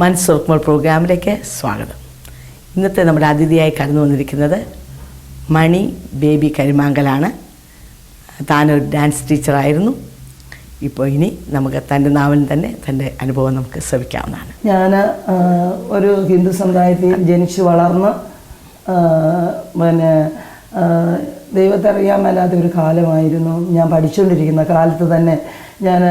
മനസ്സുറക്കുമ്പോൾ പ്രോഗ്രാമിലേക്ക് സ്വാഗതം. ഇന്നത്തെ നമ്മുടെ അതിഥിയായി കടന്നു വന്നിരിക്കുന്നത് മണി ബേബി കരിമാങ്കലാണ്. താനൊരു ഡാൻസ് ടീച്ചറായിരുന്നു. ഇപ്പോൾ ഇനി നമുക്ക് തന്റെ നാവിൽ തന്നെ തന്റെ അനുഭവം നമുക്ക് ശ്രമിക്കാവുന്നതാണ് ഞാൻ ഒരു ഹിന്ദു സമുദായത്തിൽ ജനിച്ചു വളർന്ന് പിന്നെ ദൈവത്തെ അറിയാൻ മേലാത്ത ഒരു കാലമായിരുന്നു ഞാൻ പഠിച്ചുകൊണ്ടിരിക്കുന്ന കാലത്ത് തന്നെ. ഞാൻ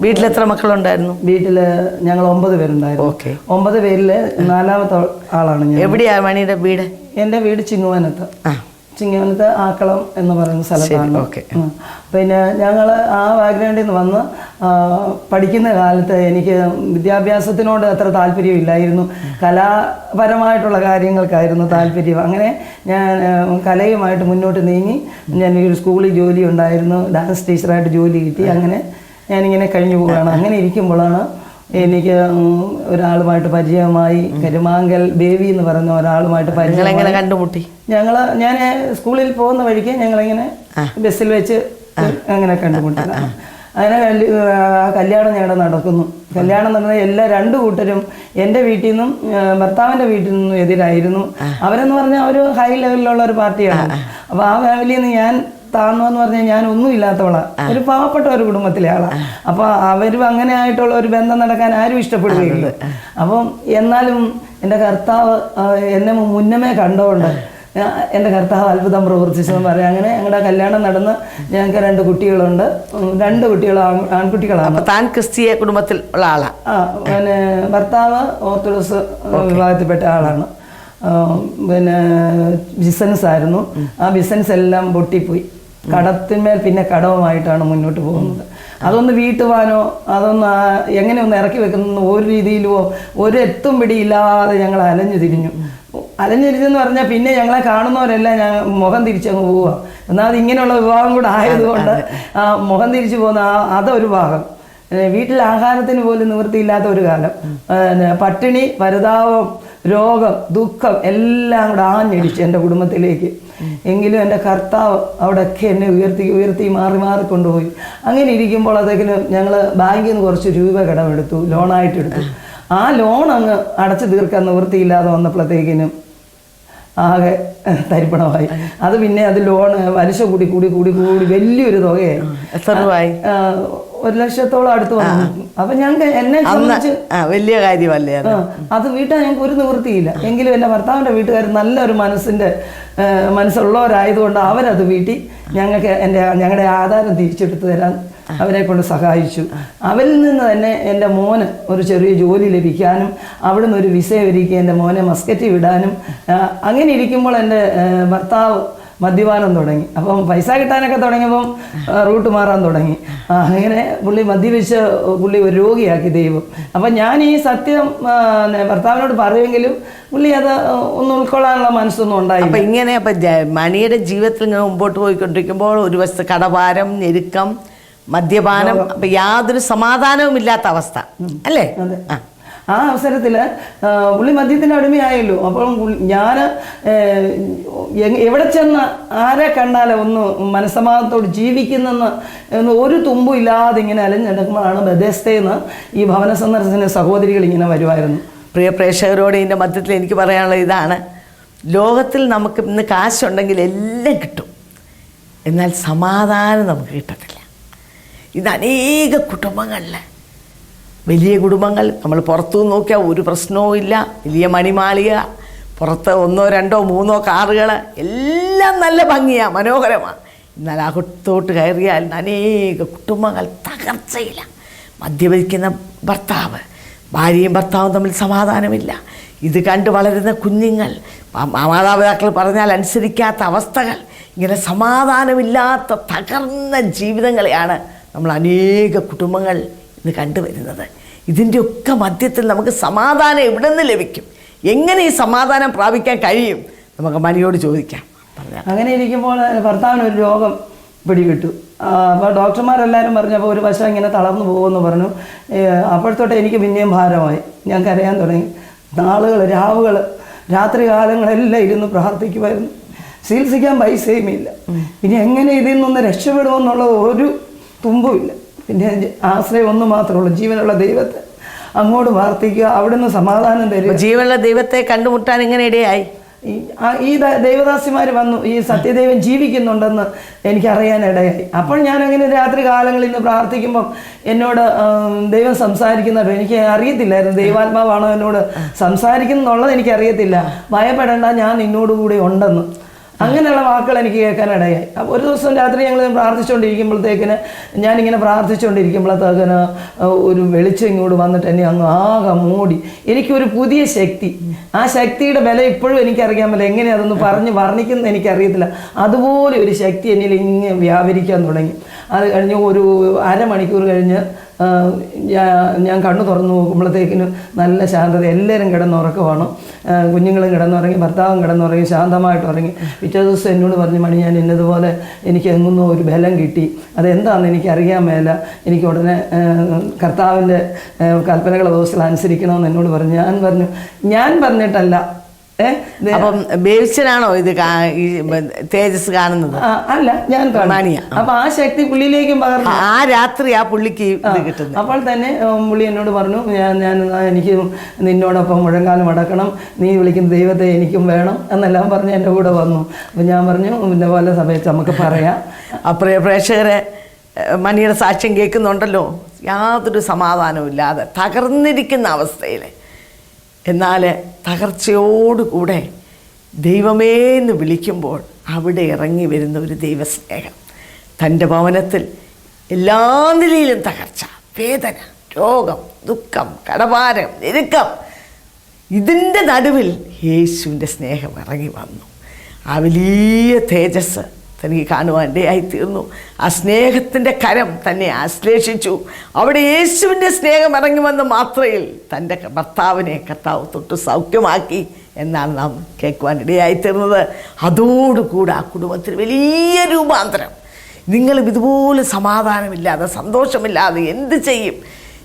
വീട്ടിലെത്ര മക്കളുണ്ടായിരുന്നു? വീട്ടിൽ ഞങ്ങൾ ഒമ്പത് പേരുണ്ടായിരുന്നു. ഓക്കെ. ഒമ്പത് പേരിൽ നാലാമത്തെ ആളാണ് ഞാൻ. എവിടെയാണ് മണിയുടെ വീട്? എന്റെ വീട് ചിങ്ങുവനത്ത്. ചിങ്ങവനത്ത് ആക്കളം എന്ന് പറയുന്ന സ്ഥലത്താണ്. പിന്നെ ഞങ്ങൾ ആ ബാക്ക്ഗ്രൗണ്ടിൽ നിന്ന് വന്ന് പഠിക്കുന്ന കാലത്ത് എനിക്ക് വിദ്യാഭ്യാസത്തിനോട് അത്ര താല്പര്യമില്ലായിരുന്നു. കലാപരമായിട്ടുള്ള കാര്യങ്ങൾക്കായിരുന്നു താല്പര്യം. അങ്ങനെ ഞാൻ കലയുമായിട്ട് മുന്നോട്ട് നീങ്ങി. ഞാൻ ഒരു സ്കൂളിൽ ജോലി ഉണ്ടായിരുന്നു. ഡാൻസ് ടീച്ചറായിട്ട് ജോലി കിട്ടി. അങ്ങനെ ഞാനിങ്ങനെ കഴിഞ്ഞു പോവുകയാണ്. അങ്ങനെ ഇരിക്കുമ്പോഴാണ് എനിക്ക് ഒരാളുമായിട്ട് പരിചയമായി കരുമാങ്കൽ ബേബി എന്ന് പറയുന്ന ഒരാളുമായിട്ട് പരിചയം കണ്ടുമുട്ടി? ഞങ്ങൾ ഞാൻ സ്കൂളിൽ പോകുന്ന വഴിക്ക് ഞങ്ങളിങ്ങനെ ബസ്സിൽ വെച്ച് അങ്ങനെ കണ്ടുമുട്ടുക അങ്ങനെ കല്യാണം ഞങ്ങളുടെ നടക്കുന്നു. കല്യാണം നടന്ന എല്ലാ രണ്ടു കൂട്ടരും എന്റെ വീട്ടിൽ നിന്നും ഭർത്താവിന്റെ വീട്ടിൽ നിന്നും എതിരായിരുന്നു. അവരെന്ന് പറഞ്ഞാൽ ഒരു ഹൈ ലെവലിലുള്ള ഒരു പാർട്ടിയാണ്. അപ്പോൾ ആ. ഫാമിലിയിൽ നിന്ന് ഞാൻ എന്ന് പറഞ്ഞാൽ ഞാൻ ഒന്നും ഇല്ലാത്തവളാ. ഒരു പാവപ്പെട്ട ഒരു കുടുംബത്തിലെ ആളാ. അപ്പൊ അവരും അങ്ങനെ ആയിട്ടുള്ള ഒരു ബന്ധം നടക്കാൻ ആരും ഇഷ്ടപ്പെടുകയില്ല. അപ്പം എന്നാലും എന്റെ കർത്താവ് എന്നെ മുന്നമേ കണ്ടുകൊണ്ട് എന്റെ കർത്താവ് അത്ഭുതം പ്രവർത്തിച്ചതെന്ന് പറയാം. അങ്ങനെ ഞങ്ങളുടെ കല്യാണം നടന്ന് ഞങ്ങൾക്ക് രണ്ട് കുട്ടികളുണ്ട്. രണ്ട് കുട്ടികൾ ആൺ- ആൺകുട്ടികളാണ് താൻ ക്രിസ്തീയ കുടുംബത്തിൽ ഉള്ള ആളാണ് ആ പിന്നെ ഭർത്താവ് ഓർത്തഡോക്സ് വിഭാഗത്തിൽപ്പെട്ട ആളാണ്. പിന്നെ ബിസിനസ് ആയിരുന്നു. ആ ബിസിനസ് എല്ലാം പൊട്ടിപ്പോയി. കടത്തിന്മേൽ പിന്നെ കടവുമായിട്ടാണ് മുന്നോട്ട് പോകുന്നത്. അതൊന്ന് വീട്ടുവാനോ അതൊന്ന് എങ്ങനെ ഒന്ന് ഇറക്കി വെക്കുന്ന ഒരു രീതിയിലോ ഒരു എത്തും പിടിയില്ലാതെ ഞങ്ങൾ അലഞ്ഞു തിരിഞ്ഞു. അലഞ്ഞു തിരിഞ്ഞെന്ന് പറഞ്ഞാൽ പിന്നെ ഞങ്ങളെ കാണുന്നവരെല്ലാം ഞാൻ മുഖം തിരിച്ചങ്ങ് പോവുക എന്നാൽ അത് ഇങ്ങനെയുള്ള വിവാഹം കൂടെ ആയതുകൊണ്ട് ആ മുഖം തിരിച്ചു പോകുന്ന ആ അതൊരു ഭാഗം. വീട്ടിൽ ആഹാരത്തിന് പോലും നിവൃത്തിയില്ലാത്ത ഒരു കാലം. പട്ടിണി പരിതാപം രോഗം ദുഃഖം എല്ലാം കൂടെ ആഞ്ഞടിച്ചു എന്റെ കുടുംബത്തിലേക്ക്. എങ്കിലും എന്റെ കർത്താവ് അവിടെയൊക്കെ എന്നെ ഉയർത്തി ഉയർത്തി മാറി മാറി കൊണ്ടുപോയി. അങ്ങനെ ഇരിക്കുമ്പോൾ അതേക്കിന് ഞങ്ങൾ ബാങ്കിൽ നിന്ന് കുറച്ച് രൂപ കടമെടുത്തു ലോണായിട്ടെടുത്തു ആ ലോൺ അങ്ങ് അടച്ചു തീർക്കാൻ നിവൃത്തിയില്ലാതെ വന്നപ്പോഴത്തേക്കിനും ആകെ തരിപ്പണമായി. അത് പിന്നെ അത് ലോൺ പലിശ കൂടി കൂടി കൂടി കൂടി വലിയൊരു തുകയായി. എത്ര രൂപയായി ഒരു ലക്ഷത്തോളം അടുത്ത് വന്നു. അപ്പൊ ഞങ്ങൾക്ക് എന്നെ സംബന്ധിച്ച് വലിയ കാര്യമല്ലേ അത്? വീട്ടാൻ ഞങ്ങൾക്ക് ഒരു നിവൃത്തിയില്ല. എങ്കിലും എന്റെ ഭർത്താവിന്റെ വീട്ടുകാർ നല്ലൊരു മനസ്സിന്റെ ആ, മനസ്സുള്ളവരായതുകൊണ്ട് അവരത് വീട്ടി ഞങ്ങൾക്ക് എന്റെ ഞങ്ങളുടെ ആധാരം തിരിച്ചെടുത്ത് തരാൻ അവരെ കൊണ്ട് സഹായിച്ചു. അവരിൽ നിന്ന് തന്നെ എന്റെ മോന് ഒരു ചെറിയ ജോലി ലഭിക്കാനും അവിടെ നിന്ന് ഒരു വിസ ഒരുക്കി എന്റെ മോനെ മസ്കറ്റ് വിടാനും അങ്ങനെ ഇരിക്കുമ്പോൾ എന്റെ ഭർത്താവ് മദ്യപാനം തുടങ്ങി. അപ്പം പൈസ കിട്ടാനൊക്കെ തുടങ്ങിയപ്പം റൂട്ട് മാറാൻ തുടങ്ങി. അങ്ങനെ പുള്ളി മദ്യപിച്ച് പുള്ളി ഒരു രോഗിയാക്കി ദൈവം. അപ്പം ഞാൻ ഈ സത്യം ഭർത്താവിനോട് പറയുമെങ്കിലും പുള്ളി അത് ഒന്ന് ഉൾക്കൊള്ളാനുള്ള മനസ്സൊന്നും ഉണ്ടായി അപ്പം ഇങ്ങനെ അപ്പം മണിയുടെ ജീവിതത്തിൽ ഇങ്ങനെ മുമ്പോട്ട് പോയിക്കൊണ്ടിരിക്കുമ്പോൾ ഒരു വശത്ത് കടഭാരം ഞെരുക്കം മദ്യപാനം അപ്പൊ യാതൊരു സമാധാനവും ഇല്ലാത്ത അവസ്ഥ അല്ലേ? ആ. അവസരത്തിൽ അവസരത്തിൽ പുള്ളി മദ്യത്തിന്റെ അടിമയായല്ലോ. അപ്പോൾ ഞാൻ എവിടെ ചെന്ന് ആരെ കണ്ടാലും ഒന്ന് മനസ്സമാധാനത്തോട് ജീവിക്കുന്നെന്ന് എന്ന് ഒരു തുമ്പും ഇല്ലാതെ ഇങ്ങനെ അലഞ്ഞെടുക്കുമ്പോഴാണ് ബദേശത്തേന്ന് ഈ ഭവന സന്ദർശന സഹോദരികൾ ഇങ്ങനെ വരുമായിരുന്നു പ്രിയ പ്രേക്ഷകരോട് ഇതിന്റെ മധ്യത്തിൽ എനിക്ക് പറയാനുള്ള ഇതാണ്. ലോകത്തിൽ നമുക്ക് ഇന്ന് കാശുണ്ടെങ്കിൽ എല്ലാം കിട്ടും. എന്നാൽ സമാധാനം നമുക്ക് കിട്ടത്തില്ല. ഇത് അനേക കുടുംബങ്ങളിൽ വലിയ കുടുംബങ്ങൾ നമ്മൾ പുറത്തു നോക്കിയാൽ ഒരു പ്രശ്നവും ഇല്ല. വലിയ മണിമാളിക പുറത്ത് ഒന്നോ രണ്ടോ മൂന്നോ കാറുകൾ എല്ലാം നല്ല ഭംഗിയാണ് മനോഹരമാണ് എന്നാൽ അകത്തോട്ട് കയറിയാൽ അനേക കുടുംബങ്ങൾ തകർച്ചയില്ല മദ്യപിക്കുന്ന ഭർത്താവ് ഭാര്യയും ഭർത്താവും തമ്മിൽ സമാധാനമില്ല. ഇത് കണ്ട് വളരുന്ന കുഞ്ഞുങ്ങൾ മാതാപിതാക്കൾ പറഞ്ഞാൽ അനുസരിക്കാത്ത അവസ്ഥകൾ ഇങ്ങനെ സമാധാനമില്ലാത്ത തകർന്ന ജീവിതങ്ങളെയാണ് നമ്മൾ അനേക കുടുംബങ്ങൾ ഇന്ന് കണ്ടുവരുന്നത്. ഇതിന്റെയൊക്കെ മധ്യത്തിൽ നമുക്ക് സമാധാനം എവിടെ നിന്ന് ലഭിക്കും? എങ്ങനെ ഈ സമാധാനം പ്രാപിക്കാൻ കഴിയും? നമുക്ക് മണിയോട് ചോദിക്കാം. അങ്ങനെ ഇരിക്കുമ്പോൾ ഭർത്താവിന് ഒരു രോഗം പിടികിട്ടു. അപ്പോൾ ഡോക്ടർമാരെല്ലാവരും പറഞ്ഞപ്പോൾ ഒരു വശം ഇങ്ങനെ തളർന്നു പോകുമെന്ന് പറഞ്ഞു. അപ്പോഴത്തോട്ട് എനിക്ക് പിന്നെയും ഭാരമായി. ഞാൻ കരയാൻ തുടങ്ങി. നാളുകൾ രാവുകൾ രാത്രി കാലങ്ങളെല്ലാം ഇരുന്ന് പ്രാർത്ഥിക്കുമായിരുന്നു. ചികിത്സിക്കാൻ പൈസയും ഇല്ല പിന്നെ എങ്ങനെ ഇതിൽ നിന്ന് രക്ഷപ്പെടുമെന്നുള്ള ഒരു തുമ്പുമില്ല. പിന്നെ ആശ്രയം ഒന്ന് മാത്രമേ ഉള്ളൂ ജീവനുള്ള ദൈവത്തെ അങ്ങോട്ട് പ്രാർത്ഥിക്കുക അവിടുന്ന് സമാധാനം തരിക. ജീവനുള്ള ദൈവത്തെ കണ്ടുമുട്ടാൻ ഇങ്ങനെ ഇടയായി ഈ ദേവദാസിമാർ വന്നു ഈ സത്യദൈവം ജീവിക്കുന്നുണ്ടെന്ന് എനിക്കറിയാനിടയായി. അപ്പോൾ ഞാനങ്ങനെ രാത്രി കാലങ്ങളിൽ നിന്ന് പ്രാർത്ഥിക്കുമ്പം എന്നോട് ദൈവം സംസാരിക്കുന്നപ്പോൾ എനിക്ക് അറിയത്തില്ലായിരുന്നു. ദൈവാത്മാവാണോ എന്നോട് സംസാരിക്കുന്നുള്ളത് എനിക്കറിയത്തില്ല. ഭയപ്പെടേണ്ട ഞാൻ നിന്നോട് കൂടി ഉണ്ടെന്ന്. അങ്ങനെയുള്ള വാക്കുകൾ എനിക്ക് കേൾക്കാനിടയായി. അപ്പോൾ ഒരു ദിവസം രാത്രി ഞങ്ങൾ പ്രാർത്ഥിച്ചുകൊണ്ടിരിക്കുമ്പോഴത്തേക്കിന് ഞാനിങ്ങനെ പ്രാർത്ഥിച്ചുകൊണ്ടിരിക്കുമ്പോഴത്തേക്കിന് ഒരു വെളിച്ചം ഇങ്ങോട്ട് വന്നിട്ട് എന്നെ അങ്ങ് ആകെ മൂടി. എനിക്കൊരു പുതിയ ശക്തി. ആ ശക്തിയുടെ ബലം ഇപ്പോഴും എനിക്കറിയാൻ പറ്റില്ല. എങ്ങനെ അതൊന്ന് പറഞ്ഞ് വർണിക്കുന്നത് എനിക്കറിയത്തില്ല. അതുപോലെ ഒരു ശക്തി എന്നിൽ ഇങ്ങനെ വ്യാപരിക്കാൻ തുടങ്ങി. അത് കഴിഞ്ഞ് ഒരു അരമണിക്കൂർ കഴിഞ്ഞ് ഞാൻ കണ്ണു തുറന്നു നോക്കുമ്പോഴത്തേക്കിനും നല്ല ശാന്തത. എല്ലാവരും കിടന്നുറക്കമാണ് കുഞ്ഞുങ്ങളും കിടന്നുറങ്ങി ഭർത്താവും കിടന്നുറങ്ങി ശാന്തമായിട്ട് ഉറങ്ങി. പിറ്റേ ദിവസം എന്നോട് പറഞ്ഞു മണി ഞാൻ ഇന്നതുപോലെ എനിക്ക് എങ്ങുന്നോ ഒരു ബലം കിട്ടി. അതെന്താണെന്ന് എനിക്ക് അറിയാൻ മേല. എനിക്ക് ഉടനെ കർത്താവിന്റെ കൽപ്പനകളെ ദിവസങ്ങൾ അനുസരിക്കണമെന്ന് എന്നോട് പറഞ്ഞു. ഞാൻ പറഞ്ഞു ഞാൻ പറഞ്ഞിട്ടല്ല. അപ്പം ബേവിച്ചനാണോ ഇത് തേജസ് കാണുന്നത്? അല്ല ഞാൻ കാണും. മാനിയ. അപ്പൊ ആ ശക്തി പുള്ളിയിലേക്കും പകർന്നു. ആ രാത്രി ആ പുള്ളിക്ക് ഇത് കിട്ടുന്നത്. അപ്പോൾ തന്നെ പുള്ളി എന്നോട് പറഞ്ഞു ഞാൻ ഞാൻ എനിക്ക് നിന്നോടൊപ്പം മുഴങ്കാലം അടക്കണം നീ വിളിക്കുന്ന ദൈവത്തെ എനിക്കും വേണം എന്നെല്ലാം പറഞ്ഞ് എന്റെ കൂടെ വന്നു. അപ്പം ഞാൻ പറഞ്ഞു പിന്നെ പോലെ സമയത്ത് നമുക്ക് പറയാം. ആ പ്രിയ പ്രേക്ഷകരെ മണിയുടെ സാക്ഷ്യം കേൾക്കുന്നുണ്ടല്ലോ. യാതൊരു സമാധാനവും ഇല്ലാതെ തകർന്നിരിക്കുന്ന അവസ്ഥയിൽ എന്നാൽ തകർച്ചയോടുകൂടെ ദൈവമേ എന്ന് വിളിക്കുമ്പോൾ അവിടെ ഇറങ്ങി വരുന്ന ഒരു ദൈവസ്നേഹം. തന്റെ ഭവനത്തിൽ എല്ലാ നിലയിലും തകർച്ച വേദന രോഗം ദുഃഖം കടഭാരം ഞെരുക്കം. ഇതിന്റെ നടുവിൽ യേശുവിന്റെ സ്നേഹം ഇറങ്ങി വന്നു. ആ വലിയ തേജസ് തനിക്ക് കാണുവാൻ ഇടയായി തീർന്നു ആ സ്നേഹത്തിന്റെ കരം തന്നെ ആശ്ലേഷിച്ചു. അവിടെ യേശുവിന്റെ സ്നേഹം ഇറങ്ങി വന്ന മാത്രയിൽ തന്റെ ഭർത്താവിനെ കർത്താവ് തൊട്ട് സൗഖ്യമാക്കി എന്നാണ് നാം കേൾക്കുവാൻ ഇടയായി തീർന്നത് അതോടുകൂടെ ആ കുടുംബത്തിന് വലിയ രൂപാന്തരം. നിങ്ങളും ഇതുപോലെ സമാധാനമില്ലാതെ സന്തോഷമില്ലാതെ എന്ത് ചെയ്യും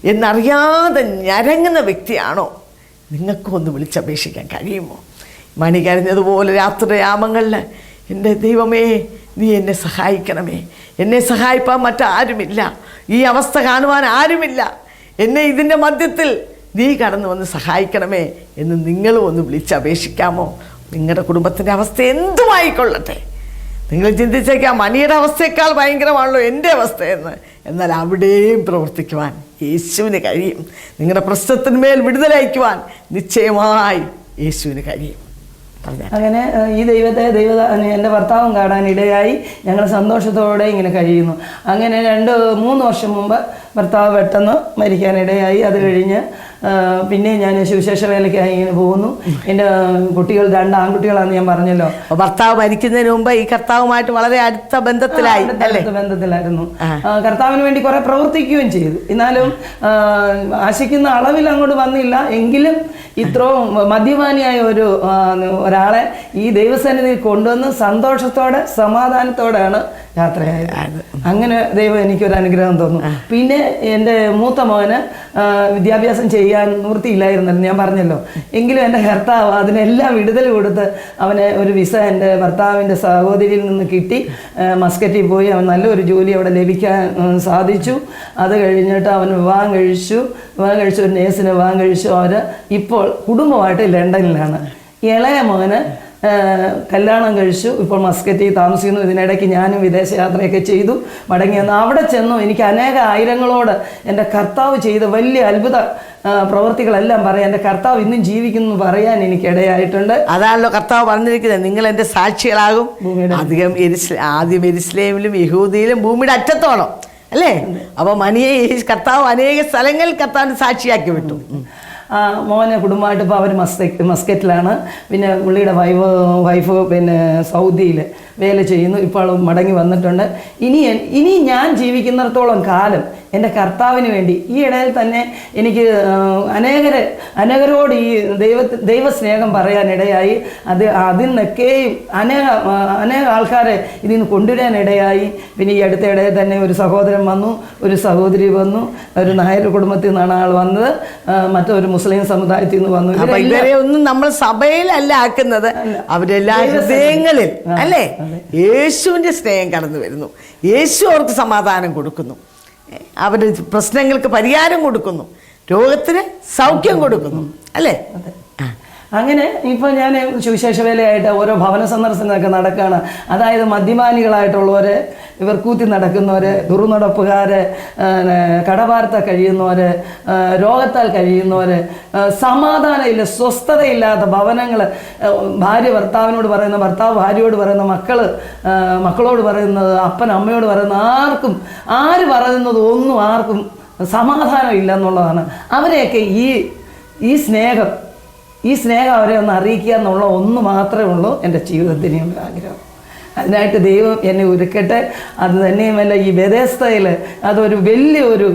എന്നറിയാതെ ഞരങ്ങുന്ന വ്യക്തിയാണോ? നിങ്ങൾക്കും ഒന്ന് വിളിച്ചപേക്ഷിക്കാൻ കഴിയുമോ? മണി കരഞ്ഞതുപോലെ രാത്രി യാമങ്ങളിൽ എന്റെ ദൈവമേ നീ എന്നെ സഹായിക്കണമേ. എന്നെ സഹായിപ്പാൻ മറ്റാരുമില്ല. ഈ അവസ്ഥ കാണുവാൻ ആരുമില്ല. എന്നെ ഇതിന്റെ മധ്യത്തിൽ നീ കടന്നു വന്ന് സഹായിക്കണമേ എന്ന് നിങ്ങളും ഒന്ന് വിളിച്ചപേക്ഷിക്കാമോ നിങ്ങളുടെ കുടുംബത്തിന്റെ അവസ്ഥ എന്തുമായിക്കൊള്ളട്ടെ? നിങ്ങൾ ചിന്തിച്ചേക്കാം മണിയുടെ അവസ്ഥയേക്കാൾ ഭയങ്കരമാണല്ലോ എന്റെ അവസ്ഥയെന്ന് എന്നാൽ അവിടെയും പ്രവർത്തിക്കുവാൻ യേശുവിന് കഴിയും. നിങ്ങളുടെ പ്രശ്നത്തിന്മേൽ വിടുതലയക്കുവാൻ നിശ്ചയമായി യേശുവിന് കഴിയും. അങ്ങനെ ഈ ദൈവത്തെ ദൈവ എന്റെ ഭർത്താവും കാണാൻ ഇടയായി. ഞങ്ങൾ സന്തോഷത്തോടെ ഇങ്ങനെ കഴിയുന്നു. അങ്ങനെ രണ്ട് മൂന്ന് വർഷം മുമ്പ് ഭർത്താവ് പെട്ടെന്ന് മരിക്കാനിടയായി അത് കഴിഞ്ഞ് പിന്നെ ഞാൻ സുവിശേഷ വേലയ്ക്കായി ഇങ്ങനെ പോകുന്നു. എന്റെ കുട്ടികൾ രണ്ട് ആൺകുട്ടികളാണെന്ന് ഞാൻ പറഞ്ഞല്ലോ. ഭർത്താവ് മരിക്കുന്നതിന് മുമ്പ് ഈ കർത്താവുമായിട്ട് വളരെ അടുത്ത ബന്ധത്തിലായി അല്ലേ? ബന്ധത്തിലായിരുന്നു. കർത്താവിന് വേണ്ടി കുറെ പ്രവർത്തിക്കുകയും ചെയ്തു. എന്നാലും ആശിക്കുന്ന അളവിൽ അങ്ങോട്ട് വന്നില്ല. എങ്കിലും ഇത്രയും മദ്യപാനിയായ ഒരു ഒരാളെ ഈ ദൈവസന്നിധിയിൽ കൊണ്ടുവന്ന് സന്തോഷത്തോടെ സമാധാനത്തോടെയാണ് യാത്രയായത്. അങ്ങനെ ദൈവം എനിക്കൊരു അനുഗ്രഹം തോന്നുന്നു പിന്നെ എന്റെ മൂത്ത മോന് വിദ്യാഭ്യാസം ചെയ്യാൻ നിവൃത്തിയില്ലായിരുന്നല്ലോ ഞാൻ പറഞ്ഞല്ലോ. എങ്കിലും എന്റെ ഭർത്താവ് അതിനെല്ലാം വിടുതൽ കൊടുത്ത് അവന് ഒരു വിസ എന്റെ ഭർത്താവിന്റെ സഹോദരിയിൽ നിന്ന് കിട്ടി. മസ്കറ്റിൽ പോയി അവൻ നല്ലൊരു ജോലി അവിടെ ലഭിക്കാൻ സാധിച്ചു. അത് കഴിഞ്ഞിട്ട് അവൻ വിവാഹം കഴിച്ചു. വിവാഹം കഴിച്ചു ഒരു നേഴ്സിന് വിവാഹം കഴിച്ചു. അവർ ഇപ്പോൾ കുടുംബമായിട്ട് ലണ്ടനിലാണ്. ഇളയ മോന് കല്യാണം കഴിച്ചു. ഇപ്പോൾ മസ്കറ്റി താമസിക്കുന്നു. ഇതിനിടയ്ക്ക് ഞാനും വിദേശയാത്രയൊക്കെ ചെയ്തു. മടങ്ങി വന്നു അവിടെ ചെന്നു. എനിക്ക് അനേക ആയിരങ്ങളോട് എന്റെ കർത്താവ് ചെയ്ത വലിയ അത്ഭുത പ്രവൃത്തികളെല്ലാം പറയാം എന്റെ കർത്താവ് ഇന്നും ജീവിക്കുന്നു എന്ന് പറയാൻ എനിക്കിടയായിട്ടുണ്ട്. അതാണല്ലോ കർത്താവ് പറഞ്ഞിരിക്കുന്നത്. നിങ്ങൾ എന്റെ സാക്ഷികളാകും. അധികം എരിസ് ആദ്യം എരിസ്ലേമിലും യഹൂദിയിലും ഭൂമിയുടെ അറ്റത്തോളം. അല്ലേ? അപ്പോൾ മനിയെ ഈ കർത്താവ് അനേക സ്ഥലങ്ങളിൽ കർത്താവിന് സാക്ഷിയാക്കി വിട്ടു. മോനെ കുടുംബമായിട്ട് ഇപ്പോൾ അവർ മസ്കറ്റ് മസ്കറ്റിലാണ്. പിന്നെ പുള്ളിയുടെ വൈഫ് വൈഫ് പിന്നെ സൗദിയിൽ വേല ചെയ്യുന്നു. ഇപ്പോൾ മടങ്ങി വന്നിട്ടുണ്ട്. ഇനി ഇനി ഞാൻ ജീവിക്കുന്നിടത്തോളം കാലം എന്റെ കർത്താവിന് വേണ്ടി ഈ ഇടയിൽ തന്നെ എനിക്ക് അനേകരെ അനേകരോട് ഈ ദൈവ ദൈവസ്നേഹം പറയാനിടയായി. അത് അതിൽ നിന്നൊക്കെയും അനേക അനേക ആൾക്കാരെ ഇതിൽ നിന്ന് കൊണ്ടുവരാനിടയായി. പിന്നെ ഈ അടുത്ത ഇടയിൽ തന്നെ ഒരു സഹോദരൻ വന്നു ഒരു സഹോദരി വന്നു ഒരു നായർ കുടുംബത്തിൽ നിന്നാണ് ആൾ വന്നത്. മറ്റൊരു മുസ്ലിം സമുദായത്തിൽ നിന്ന് വന്നു. ഇവരെ ഒന്നും നമ്മൾ സഭയിലല്ല ആക്കുന്നത്. അവരെല്ലാ ഹൃദയങ്ങളിൽ അല്ലേ? യേശുവിന്റെ സ്നേഹം കടന്നു വരുന്നു യേശു അവർക്ക് സമാധാനം കൊടുക്കുന്നു. അവരുടെ പ്രശ്നങ്ങൾക്ക് പരിഹാരം കൊടുക്കുന്നു. രോഗത്തിന് സൗഖ്യം കൊടുക്കുന്നു. അല്ലേ? അങ്ങനെ ഇപ്പോൾ ഞാൻ സുവിശേഷ വേലയായിട്ട് ഓരോ ഭവന സന്ദർശനമൊക്കെ നടക്കുകയാണ്. അതായത് മദ്യപാനികളായിട്ടുള്ളവര് ഇവർ കൂത്തി നടക്കുന്നവര് ദുർനടപ്പുകാര് കടഭാരത്ത കഴിയുന്നവര് ആ, രോഗത്താൽ കഴിയുന്നവര് സമാധാനമില്ല സ്വസ്ഥതയില്ലാത്ത ഭവനങ്ങൾ ഭാര്യ ഭർത്താവിനോട് പറയുന്ന ഭർത്താവ് ഭാര്യയോട് പറയുന്ന മക്കൾ മക്കളോട് പറയുന്നത് അപ്പൻ അമ്മയോട് പറയുന്ന ആർക്കും ആര് പറയുന്നത് ഒന്നും ആർക്കും സമാധാനം ഇല്ല എന്നുള്ളതാണ്. അവരെയൊക്കെ ഈ ഈ സ്നേഹം ഈ സ്നേഹം അവരെ ഒന്ന് അറിയിക്കുക എന്നുള്ള ഒന്ന് മാത്രമേ ഉള്ളൂ എന്റെ ജീവിതത്തിന് ആഗ്രഹം. അതിനായിട്ട് ദൈവം എന്നെ ഒരുക്കട്ടെ. അത് തന്നെയുമല്ല ഈ വ്യത്യസ്തയിൽ അതൊരു വലിയ ഒരു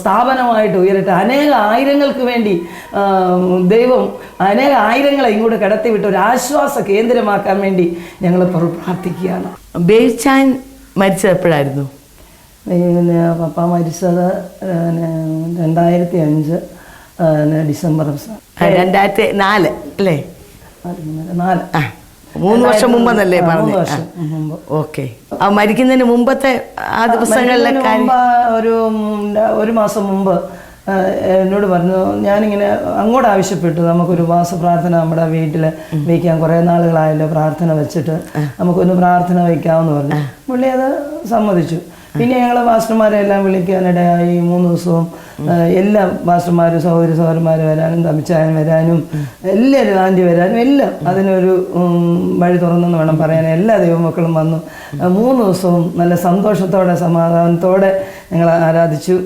സ്ഥാപനമായിട്ട് ഉയരട്ടെ. അനേക ആയിരങ്ങൾക്ക് വേണ്ടി ദൈവം അനേക ആയിരങ്ങളെ ഇങ്ങോട്ട് കടത്തിവിട്ട് ഒരു ആശ്വാസ കേന്ദ്രമാക്കാൻ വേണ്ടി ഞങ്ങൾ പ്രാർത്ഥിക്കുകയാണ്. ബേച്ചാൻ മരിച്ചത് എപ്പോഴായിരുന്നു പിന്നെ പപ്പ മരിച്ചത് രണ്ടായിരത്തി അഞ്ച് ഡിസംബർ. രണ്ടായിരത്തി നാല് അല്ലേ? നാല്. ആ. മൂന്ന് വർഷം മുമ്പെന്നല്ലേ പറഞ്ഞു? ഓക്കെ. ആ മരിക്കുന്നതിന് മുമ്പത്തെ ആ ദിവസങ്ങളിലെ ഒരു ഒരു മാസം മുമ്പ് എന്നോട് പറഞ്ഞു ഞാനിങ്ങനെ അങ്ങോട്ട് ആവശ്യപ്പെട്ടു. നമുക്കൊരു ഉപവാസ പ്രാർത്ഥന നമ്മുടെ വീട്ടിൽ വയ്ക്കാൻ കുറേ നാളുകളായല്ലോ പ്രാർത്ഥന വെച്ചിട്ട് നമുക്കൊന്ന് പ്രാർത്ഥന വയ്ക്കാമെന്ന് പറഞ്ഞു. പുള്ളി അത് സമ്മതിച്ചു. പിന്നെ ഞങ്ങൾ മാസ്റ്റർമാരെ എല്ലാം വിളിക്കാനിടയായി. മൂന്ന് ദിവസവും എല്ലാ മാസ്റ്റർമാരും സഹോദരി സഹോദരന്മാർ വരാനും തമിച്ചായൻ വരാനും എല്ലാവരും ആന്റി വരാനും എല്ലാം അതിനൊരു വഴി തുറന്നെന്ന് വേണം പറയാൻ. എല്ലാ ദൈവമക്കളും വന്നു. മൂന്ന് ദിവസവും നല്ല സന്തോഷത്തോടെ സമാധാനത്തോടെ ഞങ്ങൾ ആരാധിച്ചു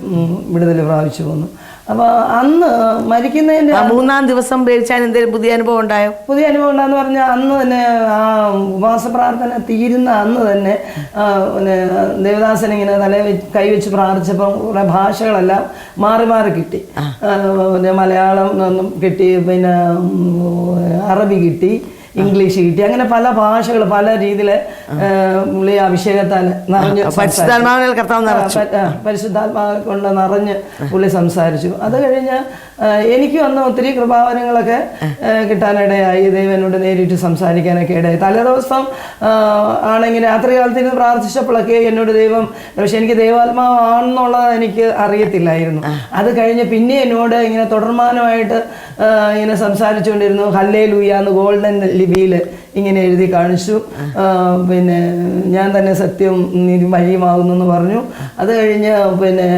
വിടുതൽ പ്രാപിച്ചു പോന്നു. അപ്പോൾ അന്ന് മരിക്കുന്നതിന്റെ മൂന്നാം ദിവസം ബേച്ചാൻ എന്തെങ്കിലും പുതിയ അനുഭവം ഉണ്ടായോ? പുതിയ അനുഭവം ഉണ്ടാന്ന് പറഞ്ഞാൽ അന്ന് തന്നെ ആ ഉപവാസ പ്രാർത്ഥന തീരുന്ന അന്ന് തന്നെ പിന്നെ ദേവദാസൻ ഇങ്ങനെ തല കൈവച്ച് പ്രാർത്ഥിച്ചപ്പോൾ കുറെ ഭാഷകളെല്ലാം മാറി മാറി കിട്ടി. പിന്നെ മലയാളം കിട്ടി പിന്നെ അറബി കിട്ടി. ഇംഗ്ലീഷ് കിട്ടി. അങ്ങനെ പല ഭാഷകൾ പല രീതിയിൽ പുള്ളി അഭിഷേകത്താൽ നിറഞ്ഞ് പരിശുദ്ധാത്മാവിനാൽ കർത്താവ് നിറച്ചു. പരിശുദ്ധാത്മാവ് കൊണ്ട് നിറഞ്ഞ് പുള്ളി സംസാരിച്ചു. അത് കഴിഞ്ഞ് എനിക്ക് വന്ന ഒത്തിരി കൃപാവനങ്ങളൊക്കെ കിട്ടാനിടയായി. ദൈവനോട് നേരിട്ട് സംസാരിക്കാനൊക്കെ ഇടയായി. തലേദിവസം ദിവസം ആണെങ്കിൽ രാത്രി കാലത്തിന് പ്രാർത്ഥിച്ചപ്പോഴൊക്കെ എന്നോട് ദൈവം പക്ഷെ എനിക്ക് ദൈവാത്മാവാണെന്നുള്ളത് എനിക്ക് അറിയത്തില്ലായിരുന്നു. അത് കഴിഞ്ഞ് പിന്നെ എന്നോട് ഇങ്ങനെ തുടർമാനമായിട്ട് ഇങ്ങനെ സംസാരിച്ചുകൊണ്ടിരുന്നു. ഹല്ലേ ലൂയാന്ന് ഗോൾഡൻ ലിപിയിൽ ഇങ്ങനെ എഴുതി കാണിച്ചു. പിന്നെ ഞാൻ തന്നെ സത്യം നീതി വഴിയുമാകുന്നു എന്ന് പറഞ്ഞു. അത് കഴിഞ്ഞ് പിന്നെ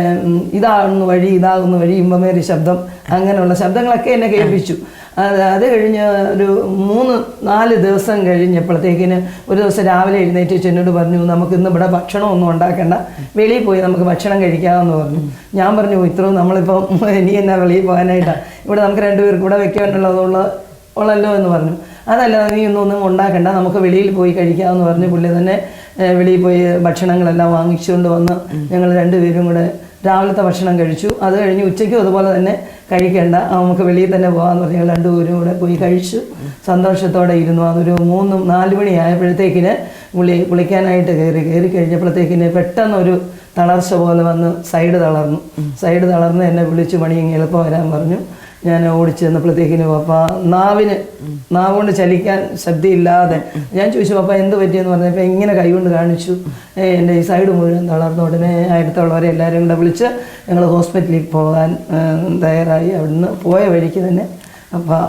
ഇതാകുന്ന വഴി ഇതാകുന്ന വഴി ഇമ്പമേറി ശബ്ദം അങ്ങനെയുള്ള ശബ്ദങ്ങളൊക്കെ എന്നെ കേൾപ്പിച്ചു. അത് അത് കഴിഞ്ഞ് ഒരു മൂന്ന് നാല് ദിവസം കഴിഞ്ഞപ്പോഴത്തേക്കിന് ഒരു ദിവസം രാവിലെ എഴുന്നേറ്റ് ചെന്നോട് പറഞ്ഞു നമുക്ക് ഇന്ന് ഇവിടെ ഭക്ഷണമൊന്നും ഉണ്ടാക്കേണ്ട. വെളിയിൽ പോയി നമുക്ക് ഭക്ഷണം കഴിക്കാമെന്ന് പറഞ്ഞു. ഞാൻ പറഞ്ഞു "ഓ, ഇത്രയും നമ്മളിപ്പം ഇനി എന്നാ വെളിയിൽ പോകാനായിട്ടാണ് ഇവിടെ നമുക്ക് രണ്ടുപേർക്ക് ഇവിടെ വെക്കാനുള്ളതുള്ള ഉള്ളല്ലോ എന്ന് പറഞ്ഞു. അതല്ല നീ ഒന്നും ഉണ്ടാക്കണ്ട. നമുക്ക് വെളിയിൽ പോയി കഴിക്കാമെന്ന് പറഞ്ഞ്. പുള്ളി തന്നെ വെളിയിൽ പോയി ഭക്ഷണങ്ങളെല്ലാം വാങ്ങിച്ചുകൊണ്ട് വന്ന് ഞങ്ങൾ രണ്ടുപേരും കൂടെ രാവിലത്തെ ഭക്ഷണം കഴിച്ചു. അത് കഴിഞ്ഞ് ഉച്ചയ്ക്കും അതുപോലെ തന്നെ കഴിക്കേണ്ട. നമുക്ക് വെളിയിൽ തന്നെ പോകാമെന്ന് പറഞ്ഞാൽ രണ്ടുപേരും കൂടെ പോയി കഴിച്ചു. സന്തോഷത്തോടെ ഇരുന്നു. അതൊരു മൂന്നും നാല് മണി ആയപ്പോഴത്തേക്കിന് പുള്ളി കുളിക്കാനായിട്ട് കയറി. കയറി കഴിഞ്ഞപ്പോഴത്തേക്കിന് പെട്ടെന്ന് ഒരു തളർച്ച പോലെ വന്ന് സൈഡ് തളർന്നു. സൈഡ് തളർന്ന് എന്നെ വിളിച്ചു മണി എളുപ്പം വരാൻ പറഞ്ഞു. ഞാൻ ഓടിച്ചു ചെന്നപ്പോഴത്തേക്കിന് പപ്പ നാവിന് നാവ് കൊണ്ട് ചലിക്കാൻ ശബ്ദമില്ലാതെ ഞാൻ ചോദിച്ചു പപ്പ എന്ത് പറ്റിയെന്ന് പറഞ്ഞപ്പോൾ ഇങ്ങനെ കൈകൊണ്ട് കാണിച്ചു. എന്റെ ഈ സൈഡ് മുഴുവൻ തളർന്ന. ഉടനെ അടുത്തുള്ളവരെ എല്ലാവരും കൂടെ വിളിച്ച് ഞങ്ങൾ ഹോസ്പിറ്റലിൽ പോകാൻ തയ്യാറായി. അവിടുന്ന് പോയ വഴിക്ക് തന്നെ അപ്പം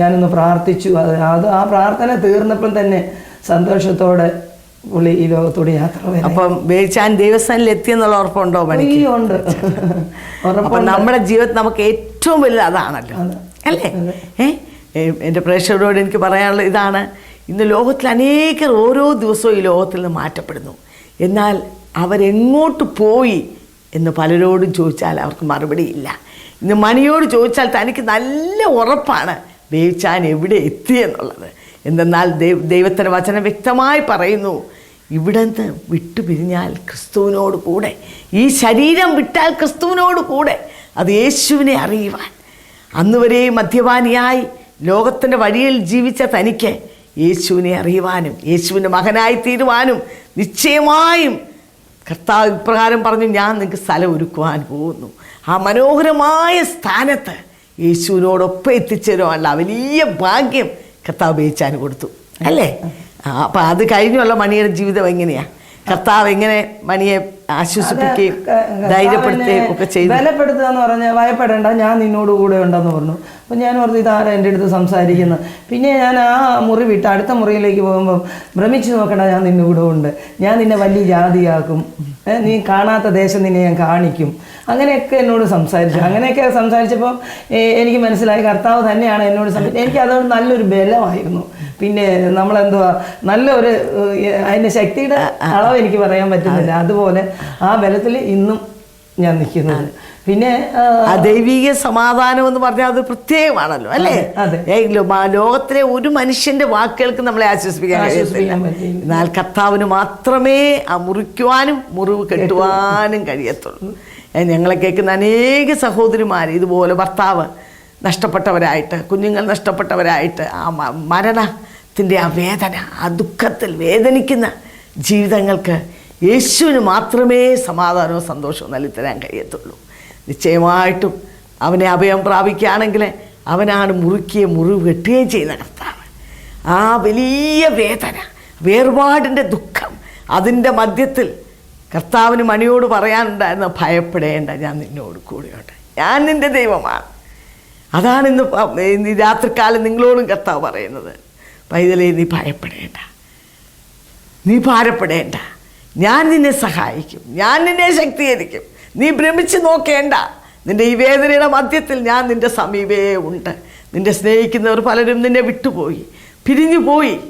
ഞാനൊന്ന് പ്രാർത്ഥിച്ചു. അത് അത് ആ പ്രാർത്ഥന തീർന്നപ്പോൾ തന്നെ സന്തോഷത്തോടെ പുള്ളി ഈ ലോകത്തോട് യാത്ര അപ്പം ദേവസ്ഥാനിൽ ദൈവസ്ഥാനിൽ എത്തിയെന്നുള്ള ഉറപ്പുണ്ടോ മണിക്ക്? ഉണ്ട്. അപ്പൊ നമ്മുടെ ജീവിതത്തിൽ നമുക്ക് ഏറ്റവും വലുത് അതാണല്ലോ. അല്ലേ? ഏ? ഏ, എന്റെ പ്രേക്ഷകരോട് എനിക്ക് പറയാനുള്ള ഇതാണ്. ഇന്ന് ലോകത്തിൽ അനേകർ ഓരോ ദിവസവും ഈ ലോകത്തിൽ നിന്ന് മാറ്റപ്പെടുന്നു. എന്നാൽ അവരെങ്ങോട്ട് പോയി എന്ന് പലരോടും ചോദിച്ചാൽ അവർക്ക് മറുപടിയില്ല ഇന്ന് മണിയോട് ചോദിച്ചാൽ തനിക്ക് നല്ല ഉറപ്പാണ് വേവിച്ചാൻ എവിടെ എത്തി എന്നുള്ളത്. എന്തെന്നാൽ ദൈവ ദൈവത്തിന്റെ വചനം വ്യക്തമായി പറയുന്നു. ഇവിടെ നിന്ന് വിട്ടുപിരിഞ്ഞാൽ ക്രിസ്തുവിനോട് കൂടെ. ഈ ശരീരം വിട്ടാൽ ക്രിസ്തുവിനോട് കൂടെ. അത് യേശുവിനെ അറിയുവാൻ. അന്ന് വരെ മദ്യപാനിയായി ലോകത്തിന്റെ വഴിയിൽ ജീവിച്ച തനിക്ക് യേശുവിനെ അറിയുവാനും യേശുവിന്റെ മകനായി തീരുവാനും നിശ്ചയമായും കർത്താവ് ഇപ്രകാരം പറഞ്ഞു ഞാൻ നിങ്ങൾക്ക് സ്ഥലം ഒരുക്കുവാൻ പോകുന്നു. ആ മനോഹരമായ സ്ഥാനത്ത് യേശുവിനോടൊപ്പം എത്തിച്ചേരുവാനുള്ള വലിയ ഭാഗ്യം കർത്താവ് ഉപയോഗിച്ചാൻ കൊടുത്തു. അല്ലേ? അപ്പം അത് കഴിഞ്ഞുള്ള മണിയുടെ ജീവിതം എങ്ങനെയാണ് കർത്താവ് എങ്ങനെ മണിയെ ആശ്വസിപ്പിക്കുകയും ധൈര്യപ്പെടുത്തുകയും ഒക്കെ ചെയ്തു? ബലപ്പെടുത്തുക എന്ന് പറഞ്ഞാൽ ഭയപ്പെടേണ്ട ഞാൻ നിന്നോട് കൂടെ ഉണ്ടെന്ന് പറഞ്ഞു. അപ്പം ഞാൻ ഓർത്ത് ഇതാരാ എന്റെ അടുത്ത് സംസാരിക്കുന്നത് പിന്നെ ഞാൻ ആ മുറി വിട്ട് അടുത്ത മുറിയിലേക്ക് പോകുമ്പോൾ ഭ്രമിച്ചു നോക്കണ്ട ഞാൻ നിന്നെ കൂടെ ഉണ്ട്. ഞാൻ നിന്നെ വലിയ ജാതിയാക്കും. നീ കാണാത്ത ദേശം നിന്നെ ഞാൻ കാണിക്കും. അങ്ങനെയൊക്കെ എന്നോട് സംസാരിച്ചു. അങ്ങനെയൊക്കെ സംസാരിച്ചപ്പോൾ എനിക്ക് മനസ്സിലായി കർത്താവ് തന്നെയാണ് എന്നോട് സംസാരിച്ചത് എനിക്ക് അതൊരു നല്ലൊരു ബലമായിരുന്നു. പിന്നെ നമ്മളെന്തുവാ നല്ലൊരു അതിന്റെ ശക്തിയുടെ അളവ് എനിക്ക് പറയാൻ പറ്റുന്നില്ല. അതുപോലെ ആ ബലത്തിൽ ഇന്നും ഞാൻ നിൽക്കുന്നത്. പിന്നെ ആ, ദൈവിക സമാധാനം എന്ന് പറഞ്ഞാൽ അത് പ്രത്യേകമാണല്ലോ അല്ലേ? ലോകത്തിലെ ഒരു മനുഷ്യന്റെ വാക്കുകൾക്ക് നമ്മളെ ആശ്വസിപ്പിക്കാൻ. എന്നാൽ കർത്താവിന് മാത്രമേ ആ മുറിക്കുവാനും മുറിവ് കെട്ടുവാനും കഴിയത്തുള്ളൂ. ഞങ്ങളെ കേൾക്കുന്ന അനേക സഹോദരിമാർ ഇതുപോലെ ഭർത്താവ് നഷ്ടപ്പെട്ടവരായിട്ട് കുഞ്ഞുങ്ങൾ നഷ്ടപ്പെട്ടവരായിട്ട് ആ മരണത്തിന്റെ ആ വേദന ആ ദുഃഖത്തിൽ വേദനിക്കുന്ന ജീവിതങ്ങൾക്ക് യേശുവിന് മാത്രമേ സമാധാനവും സന്തോഷവും നൽകി തരാൻ കഴിയത്തുള്ളൂ. നിശ്ചയമായിട്ടും അവനെ അഭയം പ്രാപിക്കുകയാണെങ്കിൽ അവനാണ് മുറുക്കിയ മുറിവ് കെട്ടുകയും ചെയ്യുന്ന കർത്താവ്. ആ വലിയ വേദന വേർപാടിന്റെ ദുഃഖം അതിന്റെ മധ്യത്തിൽ കർത്താവിന് മണിയോട് പറയാനുണ്ടായിരുന്ന ഭയപ്പെടേണ്ട ഞാൻ നിന്നോട് കൂടെയുണ്ട്. ഞാൻ നിന്റെ ദൈവമാണ്. അതാണ് ഇന്ന് ഈ രാത്രികാലം നിങ്ങളോടും കർത്താവ് പറയുന്നത്. പൈതലേ നീ ഭയപ്പെടേണ്ട. നീ ഭാരപ്പെടേണ്ട. ഞാൻ നിന്നെ സഹായിക്കും. ഞാൻ നിന്നെ ശക്തീകരിക്കും. നീ ഭ്രമിച്ച് നോക്കേണ്ട. നിന്റെ ഈ വേദനയുടെ മധ്യത്തിൽ ഞാൻ നിന്റെ സമീപേ ഉണ്ട്. നിന്റെ സ്നേഹിക്കുന്നവർ പലരും നിന്നെ വിട്ടുപോയി പിരിഞ്ഞു പോയി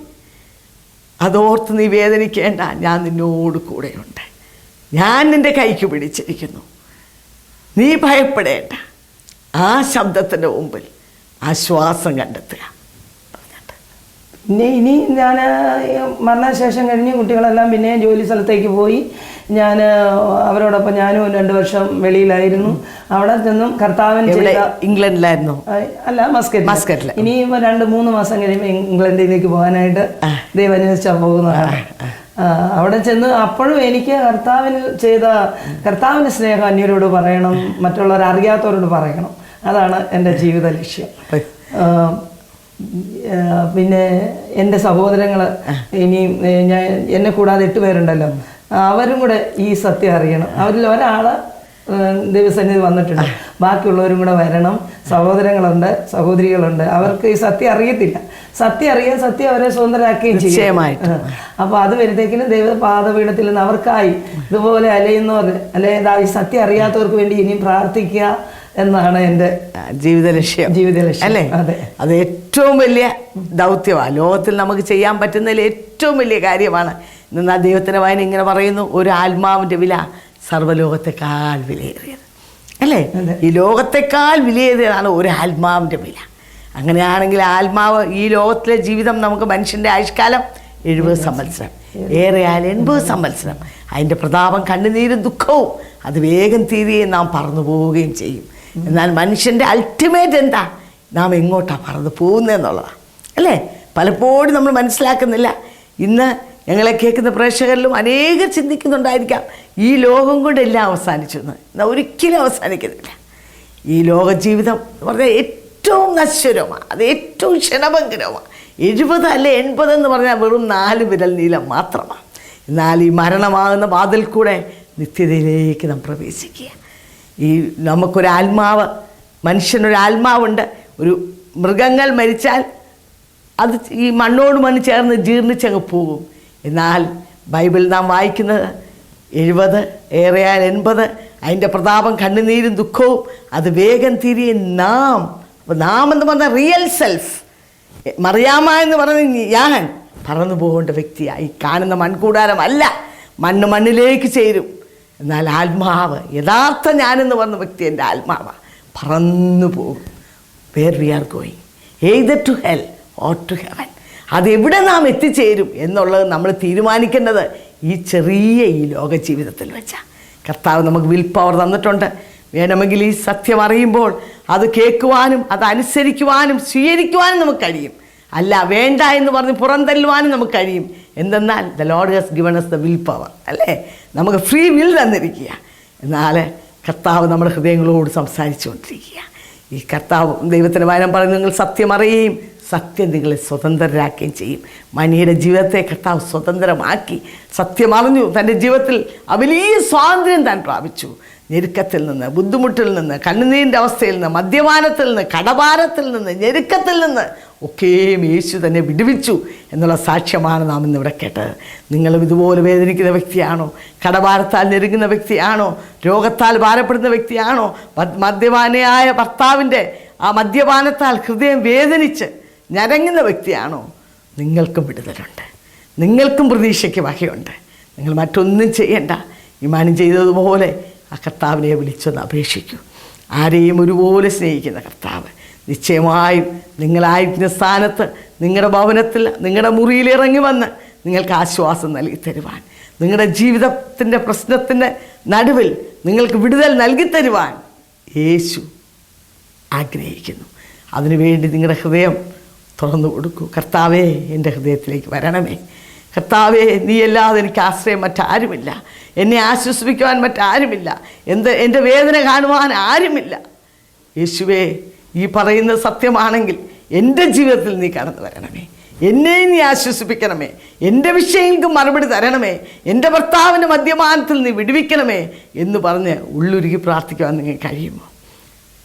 അതോർത്ത് നീ വേദനിക്കേണ്ട. ഞാൻ നിന്നോട് കൂടെയുണ്ട്. ഞാൻ നിന്റെ കൈക്ക് പിടിച്ചിരിക്കുന്നു. നീ ഭയപ്പെടേണ്ട. ആ ശബ്ദത്തിന്റെ മുമ്പിൽ ആശ്വാസം കണ്ടെത്തുക. പിന്നെ ഇനി ഞാൻ മരണശേഷം കഴിഞ്ഞ് കുട്ടികളെല്ലാം പിന്നെയും ജോലി സ്ഥലത്തേക്ക് പോയി. ഞാൻ അവരോടൊപ്പം ഞാനും രണ്ട് വർഷം വെളിയിലായിരുന്നു. അവിടെ ചെന്നും കർത്താവൻ ഇംഗ്ലണ്ടിലായിരുന്നു. അല്ല മസ്കറ്റ് മസ്കറ്റിൽ ഇനി രണ്ട് മൂന്ന് മാസം കഴിയുമ്പോൾ ഇംഗ്ലണ്ടിലേക്ക് പോകാനായിട്ട് ദൈവം അനുവദിച്ചാൽ പോകുന്നതാണ്. അവിടെ ചെന്ന് അപ്പോഴും എനിക്ക് കർത്താവിന് ചെയ്ത കർത്താവിന്റെ സ്നേഹം അന്യരോട് പറയണം മറ്റുള്ളവർ അറിയാത്തവരോട് പറയണം. അതാണ് എന്റെ ജീവിത ലക്ഷ്യം. പിന്നെ എന്റെ സഹോദരങ്ങൾ ഇനിയും ഞാൻ എന്നെ കൂടാതെ എട്ട് പേരുണ്ടല്ലോ. അവരും കൂടെ ഈ സത്യം അറിയണം. അവരിൽ ഒരാൾ ദിവസന്നിധി വന്നിട്ടുണ്ട്. ബാക്കിയുള്ളവരും കൂടെ വരണം. സഹോദരങ്ങളുണ്ട് സഹോദരികളുണ്ട്. അവർക്ക് ഈ സത്യം അറിയത്തില്ല. സത്യം അറിയാൻ സത്യം അവരെ സ്വതന്ത്രരാക്കുകയും ചെയ്യും. അപ്പോൾ അത് വരുത്തേക്കിനും ദൈവ പാദപീഠത്തിൽ നിന്ന് അവർക്കായി ഇതുപോലെ അലയുന്നവർ അല്ലെങ്കിൽ ഈ സത്യം അറിയാത്തവർക്ക് വേണ്ടി ഇനിയും പ്രാർത്ഥിക്കുക എന്നാണ് എന്റെ ജീവിത ലക്ഷ്യം ജീവിത ലക്ഷ്യം. അല്ലേ? അതെ. അത് ഏറ്റവും വലിയ ദൗത്യമാണ്. ലോകത്തിൽ നമുക്ക് ചെയ്യാൻ പറ്റുന്നതിൽ ഏറ്റവും വലിയ കാര്യമാണ് എന്നാൽ ദൈവത്തിന്റെ വായന ഇങ്ങനെ പറയുന്നു ഒരു ആത്മാവിന്റെ വില സർവലോകത്തെക്കാൾ വിലയേറിയത്. അല്ലേ. ഈ ലോകത്തെക്കാൾ വിലയേറിയതാണ് ഒരു ആത്മാവിന്റെ വില. അങ്ങനെയാണെങ്കിൽ ആത്മാവ് ഈ ലോകത്തിലെ ജീവിതം നമുക്ക് മനുഷ്യന്റെ ആയുഷ്കാലം എഴുപത് സംവത്സരം. ഏറെയാൽ എൺപത് സംവത്സരം. അതിന്റെ പ്രതാപം കണ്ണുനീരും ദുഃഖവും അത് വേഗം തീരുകയും നാം പറന്നു പോവുകയും ചെയ്യും. എന്നാൽ മനുഷ്യന്റെ അൾട്ടിമേറ്റ് എന്താ? നാം എങ്ങോട്ടാണ് പറന്ന് പോകുന്നതെന്നുള്ളതാണ് അല്ലേ? പലപ്പോഴും നമ്മൾ മനസ്സിലാക്കുന്നില്ല. ഇന്ന് ഞങ്ങളെ കേൾക്കുന്ന പ്രേക്ഷകരിലും അനേകം ചിന്തിക്കുന്നുണ്ടായിരിക്കാം. ഈ ലോകം കൊണ്ടെല്ലാം അവസാനിച്ചു എന്ന് എന്നാൽ ഒരിക്കലും അവസാനിക്കുന്നില്ല ഈ ലോക ജീവിതം എന്ന് പറഞ്ഞാൽ ഏറ്റവും നശ്വരമാണ് അത് ഏറ്റവും ക്ഷണഭങ്കരമാണ് എഴുപത് അല്ലെ എൺപത് എന്ന് പറഞ്ഞാൽ വെറും നാല് വിരൽ നീളം മാത്രമാണ് എന്നാൽ ഈ മരണമാകുന്ന വാതിൽ കൂടെ നിത്യതയിലേക്ക് നാം പ്രവേശിക്കുക. ഈ നമുക്കൊരാത്മാവ് മനുഷ്യനൊരാത്മാവുണ്ട്. ഒരു മൃഗങ്ങൾ മരിച്ചാൽ അത് ഈ മണ്ണോട് മണ്ണ് ചേർന്ന് ജീർണിച്ചങ്ങ് പോകും. എന്നാൽ ബൈബിൾ നാം വായിക്കുന്നത് എഴുപത് ഏറെയാൽ എൺപത് അതിന്റെ പ്രതാപം കണ്ണുനീരും ദുഃഖവും അത് വേഗം തിരിയെ നാം. നാം എന്ന് പറഞ്ഞ റിയൽ സെൽഫ് മറിയാമ എന്ന് പറഞ്ഞ ഞാൻ പറന്നു പോകേണ്ട വ്യക്തിയായി കാണുന്ന മൺകൂടാരമല്ല മണ്ണ് മണ്ണിലേക്ക് ചേരും. എന്നാൽ ആത്മാവ് യഥാർത്ഥ ഞാനെന്ന് പറഞ്ഞ വ്യക്തി എന്റെ ആത്മാവ്. പറന്നു പോകും. Where we are going either to hell or to heaven അതെവിടെ നാം എത്തിച്ചേരും എന്നുള്ളത് നമ്മൾ തീരുമാനിക്കേണ്ടത് ഈ ചെറിയ ഈ ലോക ജീവിതത്തിൽ വെച്ചാൽ കർത്താവ് നമുക്ക് വിൽ പവർ തന്നിട്ടുണ്ട്. വേണമെങ്കിൽ ഈ സത്യം അറിയുമ്പോൾ അത് കേൾക്കുവാനും അത് അനുസരിക്കുവാനും സ്വീകരിക്കുവാനും നമുക്ക് കഴിയും. അല്ല വേണ്ട എന്ന് പറഞ്ഞ് പുറന്തള്ളുവാനും നമുക്ക് കഴിയും. എന്തെന്നാൽ the lord has given us the will power അല്ലേ? നമുക്ക് ഫ്രീ വിൽ തന്നിരിക്കുക. എന്നാൽ കർത്താവ് നമ്മുടെ ഹൃദയങ്ങളോട് സംസാരിച്ചുകൊണ്ടിരിക്കുക. ഈ കർത്താവ് ദൈവത്തിന്റെ വായനം പറഞ്ഞ് നിങ്ങൾ സത്യം അറിയുകയും സത്യം നിങ്ങളെ സ്വതന്ത്രരാക്കുകയും ചെയ്യും. മനിയുടെ ജീവിതത്തെ കർത്താവ് സ്വതന്ത്രമാക്കി. സത്യമറിഞ്ഞു തന്റെ ജീവിതത്തിൽ അവലീ സ്വാതന്ത്ര്യം താൻ പ്രാപിച്ചു. ഞെരുക്കത്തിൽ നിന്ന് ബുദ്ധിമുട്ടിൽ നിന്ന് കണ്ണുനീരിന്റെ അവസ്ഥയിൽ നിന്ന് മദ്യപാനത്തിൽ നിന്ന് കടഭാരത്തിൽ നിന്ന് ഞെരുക്കത്തിൽ നിന്ന് ഒക്കെയും യേശു തന്നെ വിടുവിച്ചു എന്നുള്ള സാക്ഷ്യമാണ് നാം ഇന്നിവിടെ കേട്ടത്. നിങ്ങളും ഇതുപോലെ വേദനിക്കുന്ന വ്യക്തിയാണോ? കടഭാരത്താൽ ഞെരുങ്ങുന്ന വ്യക്തിയാണോ? രോഗത്താൽ ഭാരപ്പെടുന്ന വ്യക്തിയാണോ? മദ്യപാനിയായ ഭർത്താവിന്റെ ആ മദ്യപാനത്താൽ ഹൃദയം വേദനിച്ച് ഞരങ്ങുന്ന വ്യക്തിയാണോ? നിങ്ങൾക്കും വിടുതലുണ്ട്. നിങ്ങൾക്കും പ്രതീക്ഷയ്ക്ക് വകയുണ്ട്. നിങ്ങൾ മറ്റൊന്നും ചെയ്യണ്ട. ഇമാനും ചെയ്തതുപോലെ ആ കർത്താവിനെ വിളിച്ചൊന്ന് അപേക്ഷിക്കൂ. ആരെയും ഒരുപോലെ സ്നേഹിക്കുന്ന കർത്താവ് നിശ്ചയമായും നിങ്ങളായിരിക്കുന്ന സ്ഥാനത്ത് നിങ്ങളുടെ ഭവനത്തിൽ നിങ്ങളുടെ മുറിയിൽ ഇറങ്ങി വന്ന് നിങ്ങൾക്ക് ആശ്വാസം നൽകി തരുവാൻ. നിങ്ങളുടെ ജീവിതത്തിന്റെ പ്രശ്നത്തിന്റെ നടുവിൽ നിങ്ങൾക്ക് വിടുതൽ നൽകി തരുവാൻ യേശു ആഗ്രഹിക്കുന്നു. അതിനുവേണ്ടി നിങ്ങളുടെ ഹൃദയം തുറന്നു കൊടുക്കൂ. കർത്താവേ എന്റെ ഹൃദയത്തിലേക്ക് വരണമേ. കർത്താവേ നീയല്ലാതെ എനിക്ക് ആശ്രയം മറ്റാരുമില്ല. എന്നെ ആശ്വസിപ്പിക്കുവാൻ മറ്റാരുമില്ല. എന്ത് എന്റെ വേദന കാണുവാൻ ആരുമില്ല. യേശുവേ ഈ പറയുന്ന സത്യമാണെങ്കിൽ എന്റെ ജീവിതത്തിൽ നീ കടന്നു വരണമേ. എന്നെ നീ ആശ്വസിപ്പിക്കണമേ. എന്റെ വിഷയങ്ങൾക്ക് മറുപടി തരണമേ. എന്റെ ഭർത്താവിന്റെ മദ്യപാനത്തിൽ നീ വിടുവിക്കണമേ എന്ന് പറഞ്ഞ് ഉള്ളുരുകി പ്രാർത്ഥിക്കുവാൻ നിങ്ങൾ കഴിയുമോ?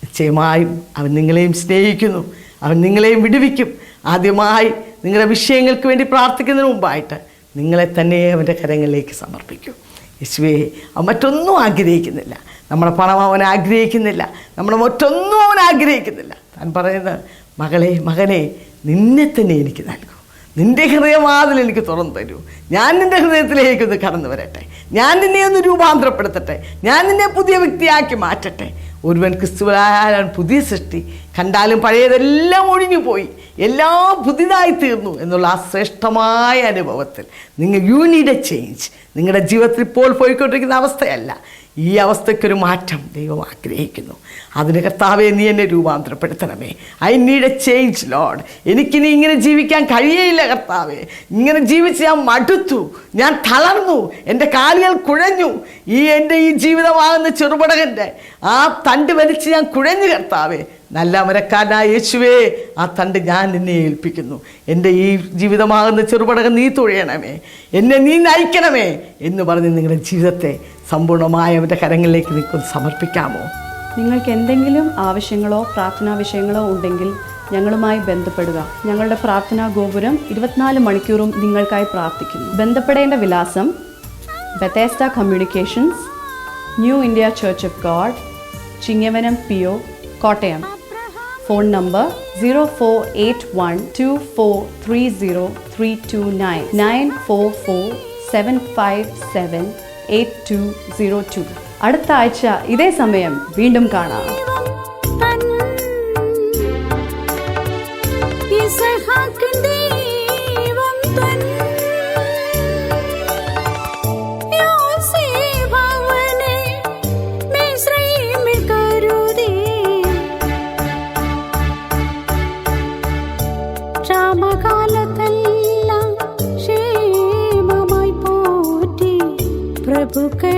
നിശ്ചയമായും അവൻ നിങ്ങളെയും സ്നേഹിക്കുന്നു. അവൻ നിങ്ങളെയും വിടുവിക്കും. ആദ്യമായി നിങ്ങളുടെ വിഷയങ്ങൾക്ക് വേണ്ടി പ്രാർത്ഥിക്കുന്നതിന് മുമ്പായിട്ട് നിങ്ങളെ തന്നെ അവന്റെ കരങ്ങളിലേക്ക് സമർപ്പിക്കൂ. യേശുവേ അവൻ മറ്റൊന്നും ആഗ്രഹിക്കുന്നില്ല. നമ്മുടെ പണം അവൻ ആഗ്രഹിക്കുന്നില്ല. നമ്മുടെ മറ്റൊന്നും അവൻ ആഗ്രഹിക്കുന്നില്ല. താൻ പറയുന്നത് മകളെ മകനെ നിന്നെ തന്നെ എനിക്ക് നൽകൂ. നിന്റെ ഹൃദയവാതിൽ എനിക്ക് തുറന്നു തരൂ. ഞാൻ നിന്റെ ഹൃദയത്തിലേക്കൊന്ന് കടന്നു വരട്ടെ. ഞാൻ നിന്നെ ഒന്ന് രൂപാന്തരപ്പെടുത്തട്ടെ. ഞാൻ നിന്നെ പുതിയ വ്യക്തിയാക്കി മാറ്റട്ടെ. ഒരുവൻ ക്രിസ്തുവായാലാണ് പുതിയ സൃഷ്ടി. കണ്ടാലും പഴയതെല്ലാം ഒഴിഞ്ഞു പോയി എല്ലാം പുതിയതായി തീർന്നു എന്നുള്ള ആ ശ്രേഷ്ഠമായ അനുഭവത്തിൽ. നിങ്ങൾ യു നീഡ് എ ചേഞ്ച് നിങ്ങളുടെ ജീവിതത്തിൽ ഇപ്പോൾ പോയിക്കൊണ്ടിരിക്കുന്ന അവസ്ഥയല്ല. ഈ അവസ്ഥയ്ക്കൊരു മാറ്റം ദൈവം ആഗ്രഹിക്കുന്നു. അതിന് കർത്താവെ നീ എന്നെ രൂപാന്തരപ്പെടുത്തണമേ. I need a change lord എനിക്കിനി ഇങ്ങനെ ജീവിക്കാൻ കഴിയയില്ല കർത്താവെ. ഇങ്ങനെ ജീവിച്ച് ഞാൻ മടുത്തു. ഞാൻ തളർന്നു. എന്റെ കാലുകൾ കുഴഞ്ഞു. ഈ എന്റെ ഈ ജീവിതമാകുന്ന ചെറുപടകന്റെ ആ തണ്ട് വലിച്ച് ഞാൻ കുഴഞ്ഞു കർത്താവെ. നല്ല മരക്കാരനായ യേശുവേ ആ തണ്ട് ഞാൻ നിന്നെ ഏൽപ്പിക്കുന്നു. എന്റെ ഈ ജീവിതമാകുന്ന ചെറുപടകം നീ തുഴയണമേ. എന്നെ നീ നയിക്കണമേ. എന്ന് പറഞ്ഞ് നിങ്ങളുടെ ജീവിതത്തെ സമ്പൂർണമായ അവന്റെ കരങ്ങളിലേക്ക് നിൽക്കും സമർപ്പിക്കാമോ? നിങ്ങൾക്ക് എന്തെങ്കിലും ആവശ്യങ്ങളോ പ്രാർത്ഥനാ വിഷയങ്ങളോ ഉണ്ടെങ്കിൽ ഞങ്ങളുമായി ബന്ധപ്പെടുക. ഞങ്ങളുടെ പ്രാർത്ഥനാ ഗോപുരം ഇരുപത്തിനാല് മണിക്കൂറും നിങ്ങൾക്കായി പ്രാർത്ഥിക്കുന്നു. ബന്ധപ്പെടേണ്ട വിലാസം Bethesda communications new India church of God Chingavanam P O Kottayam. Phone number zero four eight one two four three zero three two nine nine four four seven five seven eight two zero two അടുത്ത ആഴ്ച ഇതേ സമയം വീണ്ടും കാണാം. തൻ ക്ഷേമമായി പോറ്റി പ്രഭുക്കളിൽ അവനെ